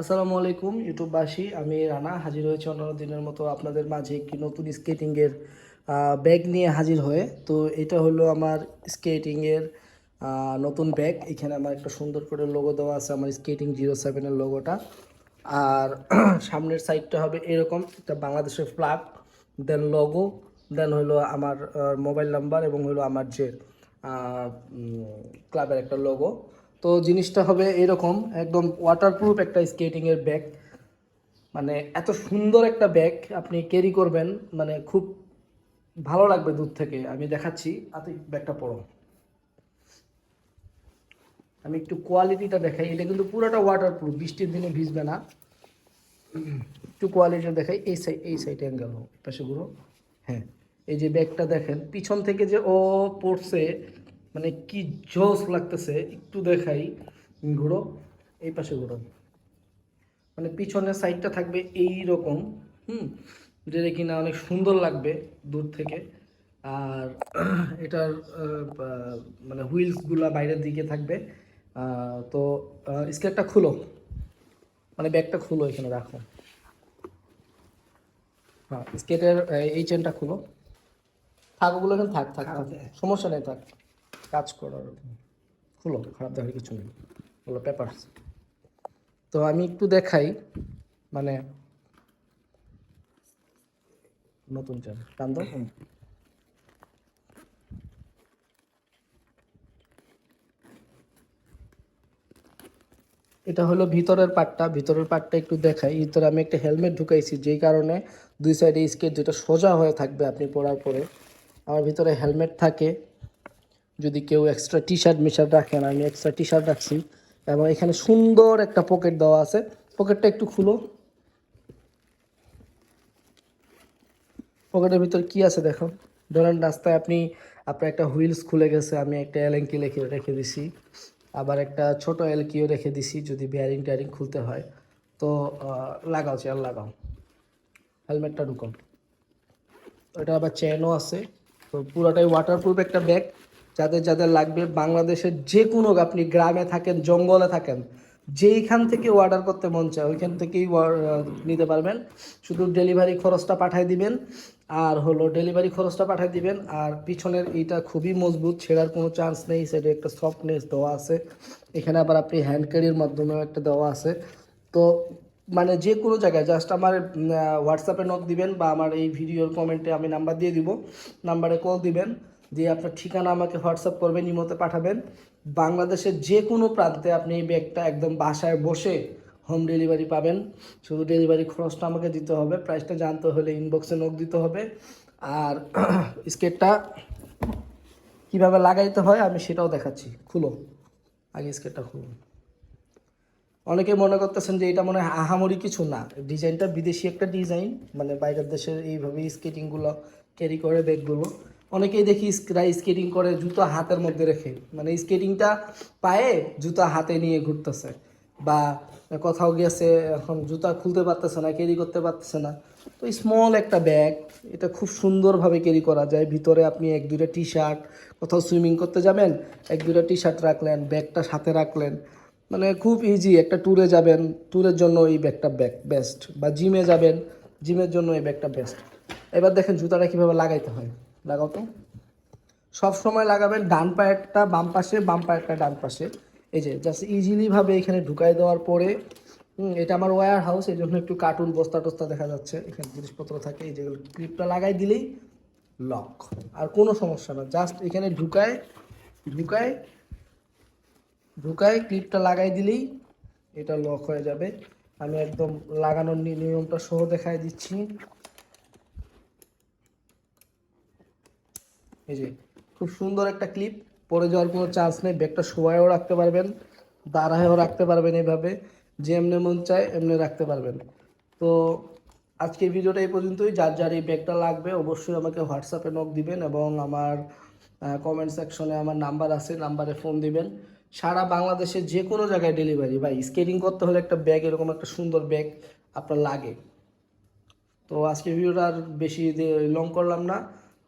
আসসালামু আলাইকুম, ইউটিউববাসী। আমি রানা, হাজির হয়েছি অন্যান্য দিনের মতো আপনাদের মাঝে একটি নতুন স্কেটিংয়ের ব্যাগ নিয়ে হাজির হয়ে। তো এটা হলো আমার স্কেটিংয়ের নতুন ব্যাগ। এখানে আমার একটা সুন্দর করে লোগো দেওয়া আছে, আমার স্কেটিং জিরো সেভেনের লোগোটা আর সামনের সাইডটা হবে এরকম, একটা বাংলাদেশের ফ্ল্যাগ দেন লোগো দেন হলো আমার মোবাইল নাম্বার এবং হলো আমার যে ক্লাবের একটা লোগো তো জিনিসটা হবে এরকম, একদম ওয়াটারপ্রুফ একটা স্কেটিংয়ের ব্যাগ মানে এত সুন্দর একটা ব্যাগ আপনি ক্যারি করবেন মানে খুব ভালো লাগবে দূর থেকে। আমি দেখাচ্ছি আপনি ব্যাগটা পড়ো। আমি একটু কোয়ালিটিটা দেখাই, এটা কিন্তু পুরোটা ওয়াটারপ্রুফ বৃষ্টির দিনে ভিজবে না। একটু কোয়ালিটিটা দেখাই, এই সাইড এই সাইড অ্যাঙ্গেল পাশে ঘুরো। হ্যাঁ এই যে ব্যাগটা দেখেন, পিছন থেকে যে ও পড়ছে মানে কি জোস লাগতেছে একটু দেখাই ঘুরো এই পাশে ঘুরো মানে পিছনের সাইডটা থাকবে এই রকম হুম? যেটা কিনা অনেক সুন্দর লাগবে দূর থেকে। আর এটার মানে হুইলসগুলা বাইরের দিকে থাকবে। তো স্কেটটা খুলো। মানে ব্যাগটা খুলো এখানে রাখো। হ্যাঁ স্কেটের এই চেনটা খুলো। থাক ওগুলো এখানে থাক থাক থাক। সমস্যা নেই থাক। কাজ করার খুলো খারাপ দেখার কিছু নেই হলো পেপার তো আমি একটু দেখাই মানে নতুন চেন টান দাও। এটা হলো ভিতরের পার্টটা ভিতরের পার্টটা একটু দেখাই। ভিতরে আমি একটা হেলমেট ঢুকাইছি যেই কারণে দুই সাইডে স্কেট যেটা সোজা হয়ে থাকবে আপনি পরার পরে। আমার ভিতরে হেলমেট থাকে। যদি কেউ এক্সট্রা টি শার্ট মিশার্ট রাখেন আমি এক্সট্রা টি শার্ট রাখছি। এবং এখানে সুন্দর একটা পকেট দেওয়া আছে। পকেটটা একটু খুলো। পকেটের ভিতর কি আছে দেখো? ধরেন রাস্তায় আপনি, আপনার একটা হুইলস খুলে গেছে, আমি একটা এলএনকি লিখে রেখে দিছি। আবার একটা ছোট এলকিও রেখে দিছি, যদি বেয়ারিং টেয়ারিং খুলতে হয়। তো লাগাও চেয়ার লাগাও। হেলমেটটা ঢুকাও। এটা আবার চেনও আছে। তো পুরোটাই ওয়াটারপ্রুফ একটা ব্যাগ যাদের যাদের লাগবে, বাংলাদেশের যে কোনো আপনি গ্রামে থাকেন, জঙ্গলে থাকেন, যেইখান থেকে অর্ডার করতে মন চায়, ওইখান থেকেই নিতে পারবেন। শুধু ডেলিভারি খরচটা পাঠিয়ে দিবেন, আর হলো ডেলিভারি খরচটা পাঠিয়ে দিবেন, আর পিছনের এইটা খুবই মজবুত, ছেঁড়ার কোনো চান্স নেই, সেটা একটা সফটনেস দেওয়া আছে। এখানে আবার আপনি হ্যান্ড ক্যারির মাধ্যমেও একটা দেওয়া আছে। তো মানে যে কোনো জায়গায় জাস্ট আমার হোয়াটসঅ্যাপে নক দিবেন, বা আমার এই ভিডিওর কমেন্টে আমি নাম্বার দিয়ে দিব নাম্বারে কল দিবেন। দিয়ে আপনার ঠিকানা আমাকে হোয়াটসঅ্যাপ করবেন, ইমোতে পাঠাবেন। বাংলাদেশের যে কোনো প্রান্তে আপনি এই ব্যাগটা একদম বাসায় বসে হোম ডেলিভারি পাবেন। শুধু ডেলিভারি খরচটা আমাকে দিতে হবে প্রাইসটা জানতে হলে ইনবক্সে নক দিতে হবে। আর স্কেটটা কীভাবে লাগাইতে হয় আমি সেটাও দেখাচ্ছি। খুলো। আগে স্কেটটা খুলো। অনেকে মনে করতেছেন যে এটা মনে হয় আহামরি কিছু না। ডিজাইনটা বিদেশি একটা ডিজাইন মানে বাইরের দেশের এইভাবে স্কেটিংগুলো ক্যারি করে ব্যাগগুলো। অনেকেই দেখি স্কেটিং করে, জুতো হাতের মধ্যে রেখে। মানে স্কেটিংটা পায়ে জুতা হাতে নিয়ে ঘুরতেছে। বা কোথাও গেছে এখন জুতা খুলতে পারতেছে না ক্যারি করতে পারতেছে না। তো স্মল একটা ব্যাগ এটা খুব সুন্দরভাবে ক্যারি করা যায়। ভিতরে আপনি এক দুইটা টি শার্ট কোথাও সুইমিং করতে যাবেন, এক দুইটা টি শার্ট রাখলেন, ব্যাগটা সাথে রাখলেন। মানে খুব ইজি একটা ট্যুরে যাবেন ট্যুরের জন্য এই ব্যাগটা ব্যাগ বেস্ট বা জিমে যাবেন জিমের জন্য এই ব্যাগটা বেস্ট এবার দেখেন জুতাটা কীভাবে লাগাইতে হয়। লাগাও তো। সব সময় লাগাবেন ডান পায়েরটা বাম পাশে, বাম পায়েরটা ডান পাশে। এই যে জাস্ট ইজিলিভাবে এখানে ঢুকাই দেওয়ার পরে এটা আমার ওয়্যার হাউস এই জন্য একটু কার্টুন বস্তা টস্তা দেখা যাচ্ছে। এখানে জিনিসপত্র থাকে, এই যেগুলো ক্লিপটা লাগাই দিলেই লক আর কোনো সমস্যা না জাস্ট এখানে ঢুকায় ঢুকায় ঢুকায় ক্লিপটা লাগাই দিলেই এটা লক হয়ে যাবে। আমি একদম লাগানোর নিয়মটা সহ দেখাই দিচ্ছি। এই যে, খুব সুন্দর একটা ক্লিপ পরে যাওয়ার কোনো চান্স নেই। ব্যাগটা শোয়ায়ও রাখতে পারবেন, দাঁড়ায়ও রাখতে পারবেন এইভাবে যে এমনি মন চায়, এমনি রাখতে পারবেন। তো আজকের ভিডিওটা এই পর্যন্তই। যার যার এই ব্যাগটা লাগবে, অবশ্যই আমাকে হোয়াটসঅ্যাপে নক দিবেন এবং আমার কমেন্ট সেকশনে আমার নাম্বার আছে নাম্বারে ফোন দিবেন। সারা বাংলাদেশে যে কোনো জায়গায় ডেলিভারি বা স্কেটিং করতে হলে একটা ব্যাগ এরকম একটা সুন্দর ব্যাগ আপনার লাগে। তো আজকের ভিডিওটা আর বেশি লং করলাম না।